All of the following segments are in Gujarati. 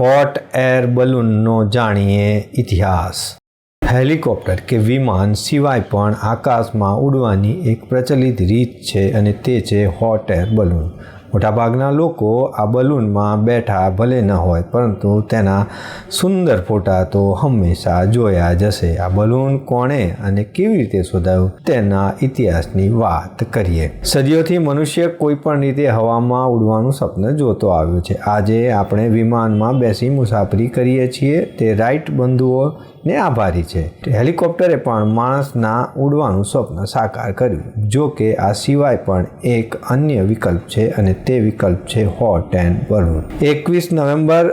હોટ એર બલૂનનો જાણીએ ઇતિહાસ. હેલિકોપ્ટર કે વિમાન સિવાય પણ આકાશમાં ઉડવાની એક પ્રચલિત રીત છે અને તે છે હોટ એર બલૂન. મોટાભાગના લોકો આ બલૂનમાં બેઠા ભલે ન હોય, પરંતુ તેના સુંદર ફોટા તો હંમેશા જોયા જશે આ બલૂન કોણે અને કેવી રીતે શોધાયું તેના ઇતિહાસની વાત કરીએ. સદીઓથી મનુષ્ય કોઈ પણ રીતે હવામાં ઉડવાનું સ્વપ્ન જોતો આવ્યો છે. આજે આપણે વિમાનમાં બેસી મુસાફરી કરીએ છીએ. તે રાઈટ બંધુઓ ને આભારી છે. હેલિકોપ્ટરે પણ માણસના ઉડવાનું સ્વપ્ન સાકાર કર્યું. જો કે આ સિવાય પણ એક અન્ય વિકલ્પ છે અને તે વિકલ્પ છે હોટ એન્ડ બલૂન એકવીસ નવેમ્બર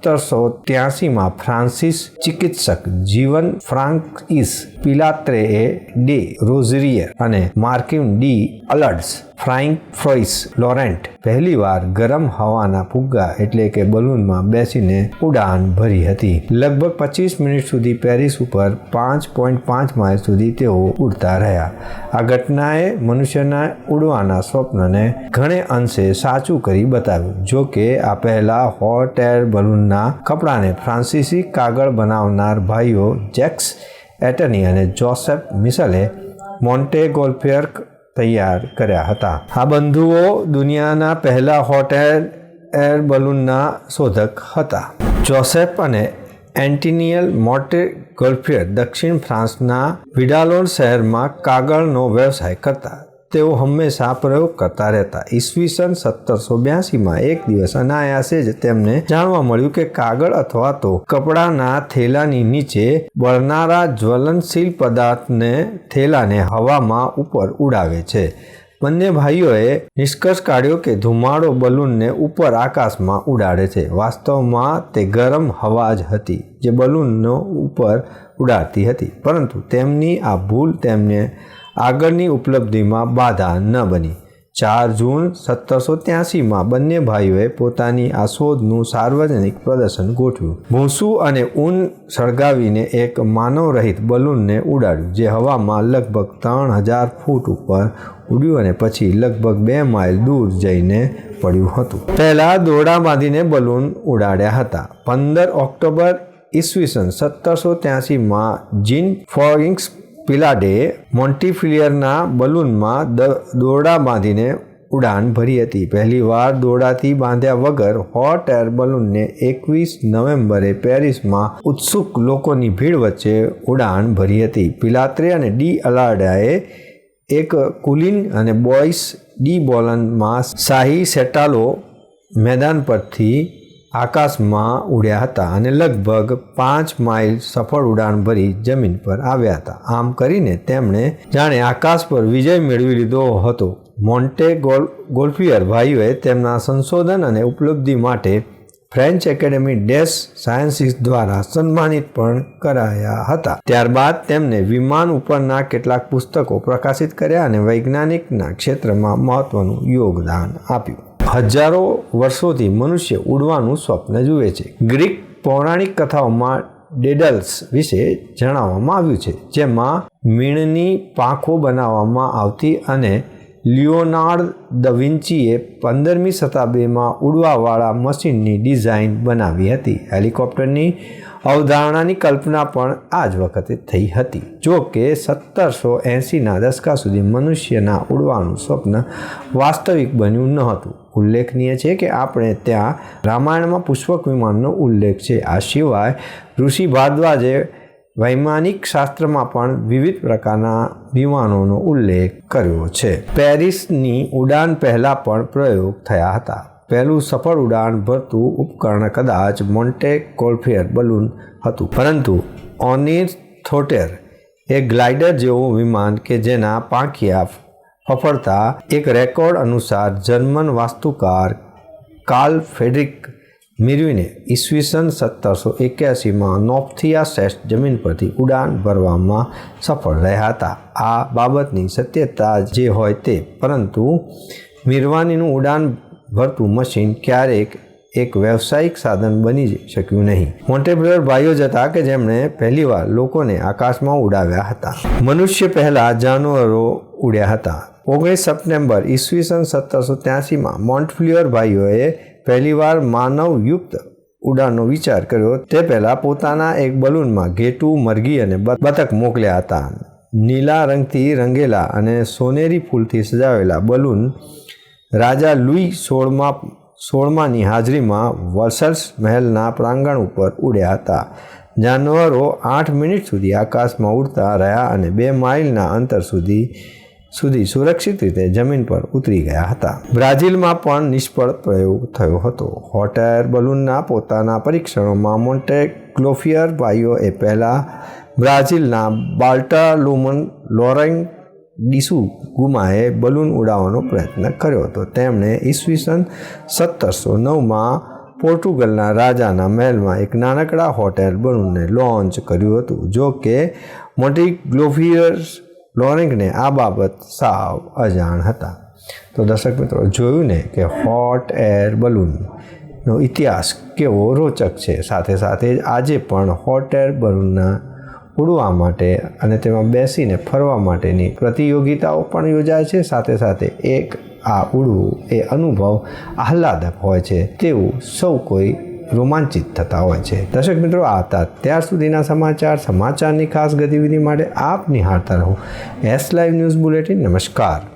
સત્તરસો ત્યાસીમાં ફ્રાન્સિસ ચિકિત્સક જીવન ફ્રાન્કઇસ પિલાત્રેએ ડે રોઝરિયર અને માર્કિમ ડી અલર્ટ્સ ફ્રાઇંગ ફ્રોઇસ લોરેન્ટ પહેલીવાર ગરમ હવાના ફુગ્ગા એટલે કે બલૂનમાં બેસીને ઉડાન ભરી હતી. લગભગ પચીસ મિનિટ સુધી પેરિસ ઉપર પાંચ પોઈન્ટ પાંચ માઇલ સુધી તેઓ ઉડતા રહ્યા. આ ઘટનાએ મનુષ્યના ઉડવાના સ્વપ્નને ઘણે અંશે સાચું કરી બતાવ્યું જો કે આ પહેલાં હોટ એર બલૂનના કપડાને ફ્રાન્સિસી કાગળ બનાવનાર ભાઈઓ જેક્સ એટની અને જોસેફ મિસલે મોન્ટે ગોલ્ફેર્ક તૈયાર કર્યા હતા. આ બંધુઓ દુનિયાના પહેલા હોટ એર એર બલૂનના શોધક હતા. જોસેફ અને એન્ટિનિયલ મોટે ગોલ્ફિયર દક્ષિણ ફ્રાન્સના વિડાલોન શહેરમાં કાગળનો વ્યવસાય કરતા તેઓ હંમેશા પ્રયોગ કરતા રહેતા. ઈસવીસન સત્તરસો બ્યાસીમાં એક દિવસ અનાયાસે જ તેમને જાણવા મળ્યું કે કાગળ અથવા તો કપડાના થેલાની નીચે બળનારા જ્વલનશીલ પદાર્થને થેલાને હવામાં ઉપર ઉડાવે છે. બંને ભાઈઓએ નિષ્કર્ષ કાઢ્યો કે ધુમાડો બલૂનને ઉપર આકાશમાં ઉડાડે છે. વાસ્તવમાં તે ગરમ હવા જ હતી જે બલૂનનો ઉપર ઉડાડતી હતી. પરંતુ તેમની આ ભૂલ તેમને આગળની ઉપલબ્ધિમાં બાધા ન બની. ચાર જૂન સત્તરસો ત્યાસીમાં બંને ભાઈઓએ પોતાની આ શોધનું સાર્વજનિક પ્રદર્શન ગોઠવ્યું. ભૂસું અને ઊન સળગાવીને એક માનવરહિત બલૂનને ઉડાડ્યું, જે હવામાં લગભગ ત્રણ હજાર ફૂટ ઉપર ઉડ્યું અને પછી લગભગ બે માઇલ દૂર જઈને પડ્યું હતું. પહેલાં દોરડા બાંધીને બલૂન ઉડાડ્યા હતા. પંદર ઓક્ટોબર ઈસવીસન સત્તરસો ત્યાસીમાં જીન ફોરિંગ્સ પિલાડે મોન્ટીફિલિયરના બલૂનમાં દોરડા બાંધીને ઉડાન ભરી હતી. પહેલીવાર દોરડાથી બાંધ્યા વગર હોટ એર બલૂનને એકવીસ નવેમ્બરે પેરિસમાં ઉત્સુક લોકોની ભીડ વચ્ચે ઉડાન ભરી હતી. પિલાત્રે અને ડી અલાડાએ એક કુલિન અને બોયસ ડી બોલનમાં શાહી સેટાલો મેદાન પરથી આકાશમાં ઉડ્યા હતા અને લગભગ પાંચ માઇલ સફળ ઉડાન ભરી જમીન પર આવ્યા હતા. આમ કરીને તેમણે જાણે આકાશ પર વિજય મેળવી લીધો હતો. મોન્ટે ગોલ, ગોલ્ફિયર ભાઈઓએ તેમના સંશોધન અને ઉપલબ્ધિ માટે ફ્રેન્ચ એકેડેમી ડેસ સાયન્સીસ દ્વારા સન્માનિત પણ કરાયા હતા. ત્યારબાદ તેમને વિમાન ઉપરના કેટલાક પુસ્તકો પ્રકાશિત કર્યા અને વૈજ્ઞાનિકના ક્ષેત્રમાં મહત્વનું યોગદાન આપ્યું. હજારો વર્ષોથી મનુષ્ય ઉડવાનું સ્વપ્ન જુએ છે. ગ્રીક પૌરાણિક કથાઓમાં ડેડલ્સ વિશે જણાવવામાં આવ્યું છે, જેમાં મીણની પાંખો બનાવવામાં આવતી અને લિયોનાર્ડ દ વિન્ચીએ પંદરમી શતાબ્દીમાં ઉડવાવાળા મશીનની ડિઝાઇન બનાવી હતી. હેલિકોપ્ટરની અવધારણાની કલ્પના પણ આ જ વખતે થઈ હતી. જો કે સત્તરસો એંસીના દશકા સુધી મનુષ્યના ઉડવાનું સ્વપ્ન વાસ્તવિક બન્યું ન હતું. ઉલ્લેખનીય છે કે આપણે ત્યાં રામાયણમાં પુષ્પક વિમાનનો ઉલ્લેખ છે. આ સિવાય ઋષિ ભારદ્વાજે વૈમાનિક શાસ્ત્રમાં પણ વિવિધ પ્રકારના વિમાનોનો ઉલ્લેખ કર્યો છે. પેરિસની ઉડાન પહેલાં પણ પ્રયોગ થયા હતા. પહેલું સફળ ઉડાન ભરતું ઉપકરણ કદાચ મોન્ટે કોલ્ફિયર બલૂન હતું. પરંતુ ઓનિર થોટેર, એ ગ્લાઇડર જેવું વિમાન કે જેના પાંખિયા ફફડતા એક રેકોર્ડ અનુસાર જર્મન વાસ્તુકાર કાર્લ ફેડરિક મિરવીને ઈસવીસન સત્તરસો એક્યાસીમાં નોપથિયા શ્રેષ્ઠ જમીન પરથી ઉડાન ભરવામાં સફળ રહ્યા હતા. આ બાબતની સત્યતા જે હોય તે, પરંતુ મિરવાનીનું ઉડાન ભરતું મશીન ક્યારેક એક વ્યવસાયિક સાધન બની શક્યું નહીં. મોન્ટેબ્લર ભાઈઓ જ હતા કે જેમણે પહેલીવાર લોકોને આકાશમાં ઉડાવ્યા હતા. મનુષ્ય પહેલાં જાનવરો ઉડ્યા હતા. ઓગણીસ સપ્ટેમ્બર ઈસવીસન સત્તરસો ત્યાસીમાં મોન્ટફ્લ્યુઅર ભાઈઓએ પહેલીવાર માનવયુક્ત ઉડાનનો વિચાર કર્યો. તે પહેલાં પોતાના એક બલૂનમાં ઘેટુ, મરઘી અને બતક મોકલ્યા હતા. નીલા રંગથી રંગેલા અને સોનેરી ફૂલથી સજાવેલા બલૂન રાજા લુઈ સોળમા, સોળમાની હાજરીમાં વર્સલ્સ મહેલના પ્રાંગણ ઉપર ઉડ્યા હતા. જાનવરો આઠ મિનિટ સુધી આકાશમાં ઉડતા રહ્યા અને બે માઇલના અંતર સુધી સુધી સુરક્ષિત રીતે જમીન પર ઉતરી ગયા હતા. બ્રાઝિલમાં પણ નિષ્ફળ પ્રયોગ થયો હતો. હોટ એર બલૂનના પોતાના પરીક્ષણોમાં મોન્ટે ગ્લોફિયર ભાઈઓએ પહેલાં બ્રાઝિલના બાલ્ટા લુમન લોરેંગ ડીસુ ગુમાએ બલૂન ઉડાવવાનો પ્રયત્ન કર્યો હતો. તેમણે ઈસવીસન સત્તરસો નવમાં પોર્ટુગલના રાજાના મહેલમાં એક નાનકડા હોટેલ બલૂનને લોન્ચ કર્યું હતું જો કે મોટી ગ્લોફિયર્સ લોરેંગને આ બાબત સાવ અજાણ હતા. તો દર્શક મિત્રો, જોયું ને કે હોટ એર બલૂનનો ઇતિહાસ કેવો રોચક છે. સાથે સાથે આજે પણ હોટ એર બલૂનના ઉડવા માટે અને તેમાં બેસીને ફરવા માટેની પ્રતિયોગિતાઓ પણ યોજાય છે. સાથે સાથે એક આ ઉડવું એ અનુભવ આહલાદક હોય છે તેવું સૌ કોઈ રોમાંચિત થતા હોય છે. દર્શક મિત્રો હતા ત્યાર સુધીના સમાચાર. સમાચારની ખાસ ગતિવિધિ માટે આપ નિહાળતા રહો. એસ લાઈવ ન્યૂઝ બુલેટિન નમસ્કાર.